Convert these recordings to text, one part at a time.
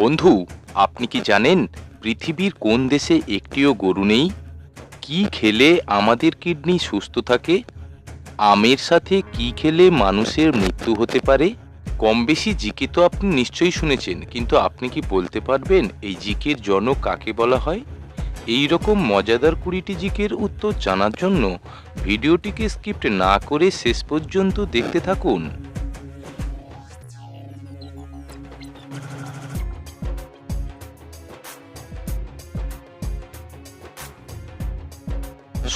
বন্ধু, আপনি কি জানেন পৃথিবীর কোন দেশে একটিও গরু নেই? কি খেলে আমাদের কিডনি সুস্থ থাকে? আমের সাথে কি খেলে মানুষের মৃত্যু হতে পারে? কম বেশি জিকে তো আপনি নিশ্চয়ই শুনেছেন, কিন্তু আপনি কি বলতে পারবেন এই জিকের জনক কাকে বলা হয়? এই রকম মজাদার কুড়িটি জিকের উত্তর জানার জন্য ভিডিওটিকে স্কিপ্ট না করে শেষ পর্যন্ত দেখতে থাকুন।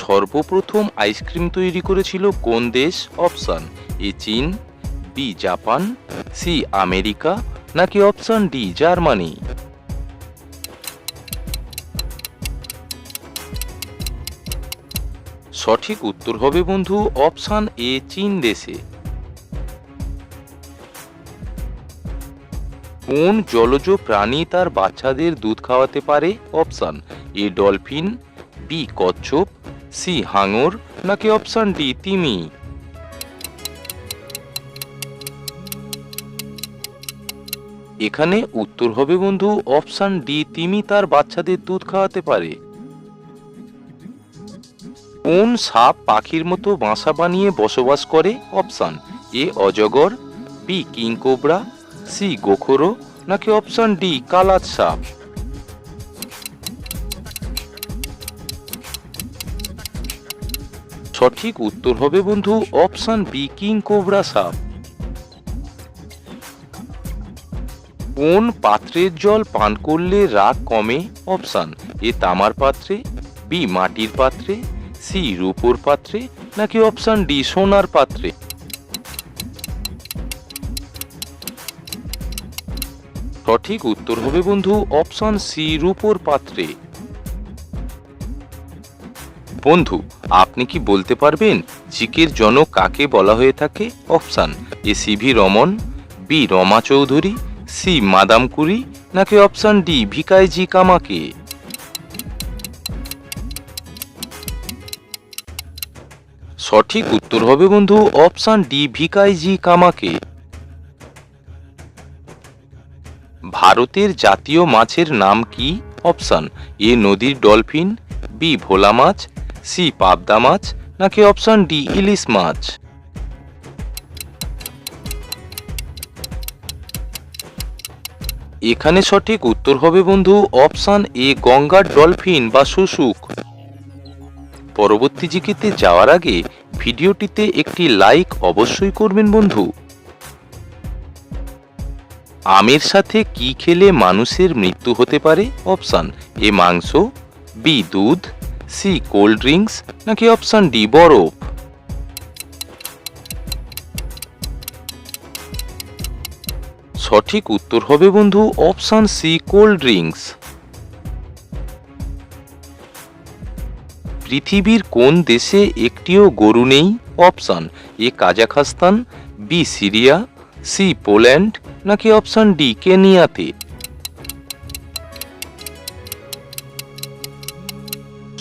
সর্বপ্রথম আইসক্রিম তৈরি করেছিল কোন দেশ? অপশান এ চীন, বি জাপান, সি আমেরিকা, নাকি অপশান ডি জার্মানি? সঠিক উত্তর হবে বন্ধু অপশান এ চীন দেশে। কোন জলজ প্রাণী তার বাচ্চাদের দুধ খাওয়াতে পারে? অপশান এ ডলফিন, বি কচ্ছপ সি হাঙর নাকি অপশান ডি তিমি? এখানে উত্তর হবে বন্ধু, অপশান ডি তিমি তার বাচ্চাদের দুধ খাওয়াতে পারে। কোন সাপ পাখির মতো বাসা বানিয়ে বসবাস করে? অপশান এ অজগর, বি কিংকোবরা সি গোখরো, নাকি অপশান ডি কালাত সাপ? সঠিক উত্তর হবে বন্ধু অপশান বি, কিং কোবরা সাপ। কোন পাত্রের জল পান করলে রাগ কমে? অপশান এ, তামার পাত্রে, বি, মাটির পাত্রে, সি, রূপোর পাত্রে, নাকি অপশান ডি, সোনার পাত্রে? সঠিক উত্তর হবে বন্ধু অপশান সি, রূপোর পাত্রে। বন্ধু, আপনি কি বলতে পারবেন জিকের জনক কাকে বলা হয়ে থাকে? Option, A CV Raman, B Rama Chowdhury, C Madame Curie, নাকি অপশান ডি ভিকাই জি কামাকে? সঠিক উত্তর হবে বন্ধু, অপশান ডি ভিকাই জি কামাকে। ভারতের জাতীয় মাছের নাম কি? অপশান, এ নদীর ডলফিন, বি ভোলা মাছ সি পাবদা মাছ, নাকি অপশান ডি ইলিশ মাছ? এখানে সঠিক উত্তর হবে বন্ধু অপশান এ, গঙ্গার ডলফিন বা শুশুক। পরবর্তী জিকেতে যাওয়ার আগে ভিডিওটিতে একটি লাইক অবশ্যই করবেন বন্ধু। আমের সাথে কি খেলে মানুষের মৃত্যু হতে পারে? অপশান, এ মাংস, বি দুধ সি কোল্ড ড্রিঙ্কস নাকি অপশান ডি বরফ? সঠিক উত্তর হবে বন্ধু অপশান সি কোল্ড ড্রিঙ্কস। পৃথিবীর কোন দেশে একটিও গরু নেই? Option A Kazakhstan, B Syria, C Poland নাকি অপশান ডি কেনিয়াতে?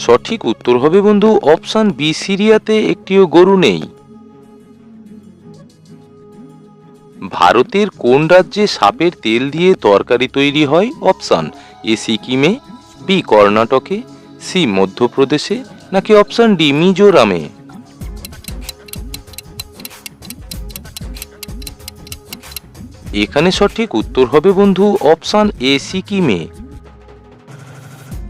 সঠিক উত্তর হবে বন্ধু অপশান বি, সিরিয়াতে একটিও গরু নেই। ভারতের কোন রাজ্যে সাপের তেল দিয়ে তরকারি তৈরি হয়? অপশান এ, সিকিমে, বি, কর্ণাটকে, সি, মধ্যপ্রদেশে, নাকি অপশান ডি, মিজোরামে? এখানে সঠিক উত্তর হবে বন্ধু অপশান এ, সিকিমে।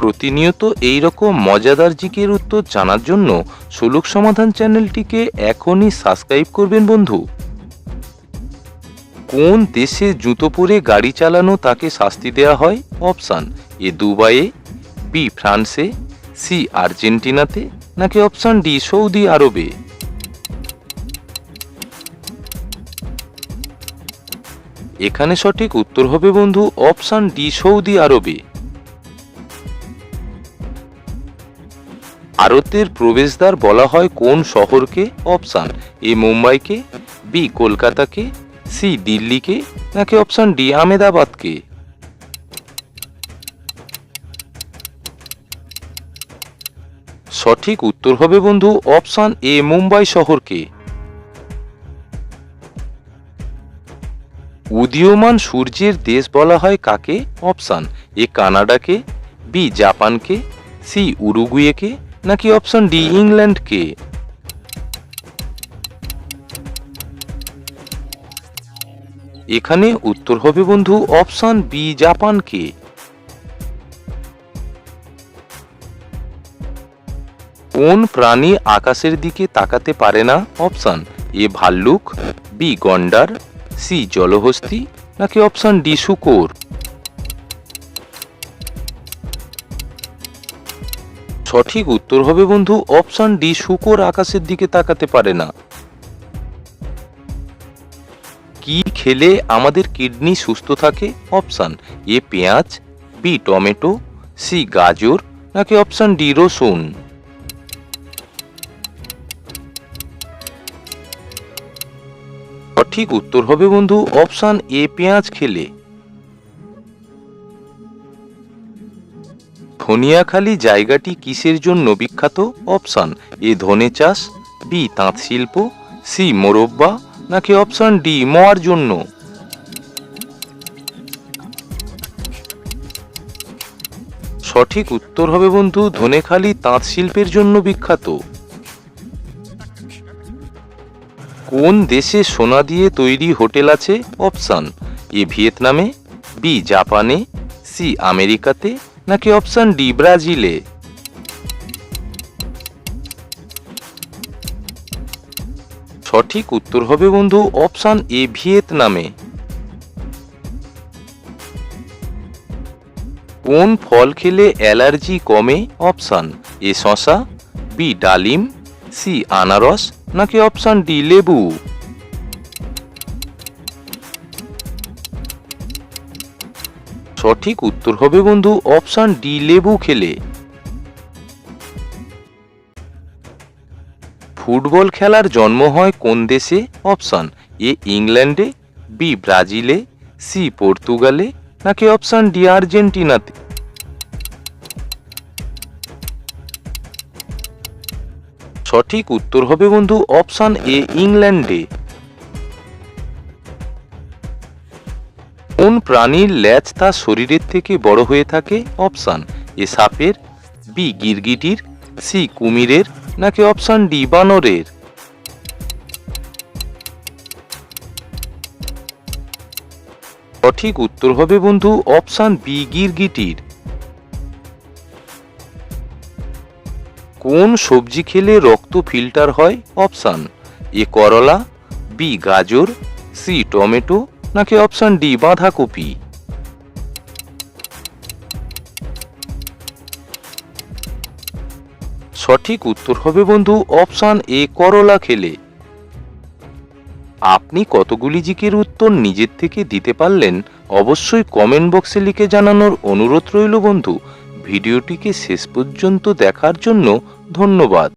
প্রতিনিয়ত এই রকম মজাদার জিকের উত্তর জানার জন্য সুলুক সমাধান চ্যানেলটিকে এখনই সাবস্ক্রাইব করবেন বন্ধু। কোন দেশে জুতো পরে গাড়ি চালানো তাকে শাস্তি দেওয়া হয়? অপশান এ দুবাইয়ে বি ফ্রান্সে সি আর্জেন্টিনাতে নাকি অপশান ডি সৌদি আরবে? এখানে সঠিক উত্তর হবে বন্ধু অপশান ডি সৌদি আরবে। ভারতের প্রবেশদ্বার বলা হয় কোন শহরকে? অপশান এ মুম্বাইকে বি কলকাতাকে সি দিল্লিকে, নাকি অপশান ডি আহমেদাবাদকে? সঠিক উত্তর হবে বন্ধু অপশান এ মুম্বাই শহরকে। উদীয়মান সূর্যের দেশ বলা হয় কাকে? অপশান এ কানাডাকে বি জাপানকে সি উরুগুয়েকে নাকি অপশন ডি ইংল্যান্ডকে এখানে উত্তর হবে বন্ধু অপশন বি জাপানকে কোন প্রাণী আকাশের দিকে তাকাতে পারে না? অপশন এ, ভাল্লুক, বি, গন্ডার, সি, জলহস্তি, নাকি অপশন ডি, শুকর? সঠিক উত্তর হবে বন্ধু অপশন ডি শুকর আকাশের দিকে তাকাতে পারে না। কি খেলে আমাদের কিডনি সুস্থ থাকে? অপশান এ পেঁয়াজ বি টমেটো সি গাজর, নাকি অপশান ডি রসুন? সঠিক উত্তর হবে বন্ধু অপশান এ পেঁয়াজ খেলে। ধনিয়াখালী জায়গাটি কিসের জন্য বিখ্যাত? অপশান এ ধনে চাষ, বি তাঁত শিল্প, সি মোরব্বা, নাকি অপশান ডি মোয়ার জন্য? সঠিক উত্তর হবে বন্ধু, ধনেখালি তাঁত শিল্পের জন্য বিখ্যাত। কোন দেশে সোনা দিয়ে তৈরি হোটেল আছে? অপশান এ ভিয়েতনামে, বি জাপানে, সি আমেরিকাতে নাকি অপশন ডি ব্রাজিলে সঠিক উত্তর হবে বন্ধু অপশন এ ভিয়েতনামে কোন ফল খেলে অ্যালার্জি কমে? অপশন এ শশা বি ডালিম সি আনারস, নাকি অপশন ডি লেবু? সঠিক উত্তর হবে বন্ধু অপশান ডি, লেবু খেলে। ফুটবল খেলার জন্ম হয় কোন দেশে? অপশান এ, ইংল্যান্ডে, বি, ব্রাজিলে, সি, পর্তুগালে, নাকি অপশান ডি, আর্জেন্টিনাতে? সঠিক উত্তর হবে বন্ধু অপশান এ, ইংল্যান্ডে। কোন প্রাণীর ল্যাজ তার শরীরের থেকে বড় হয়ে থাকে? অপশান এ সাপের, বি গিরগিটির, সি কুমিরের, নাকি অপশান ডি বানরের? সঠিক উত্তর হবে বন্ধু অপশান বি গিরগিটির। কোন সবজি খেলে রক্ত ফিল্টার হয়? অপশান এ করলা, বি গাজর, সি টমেটো নাকি অপশন ডি বাঁধাকপি। সঠিক উত্তর হবে বন্ধু অপশন এ করলা খেলে। আপনি কতগুলি জিকের উত্তর নিজের থেকে দিতে পারলেন, অবশ্যই কমেন্ট বক্সে লিখে জানানোর অনুরোধ রইল বন্ধু। ভিডিওটিকে শেষ পর্যন্ত দেখার জন্য ধন্যবাদ।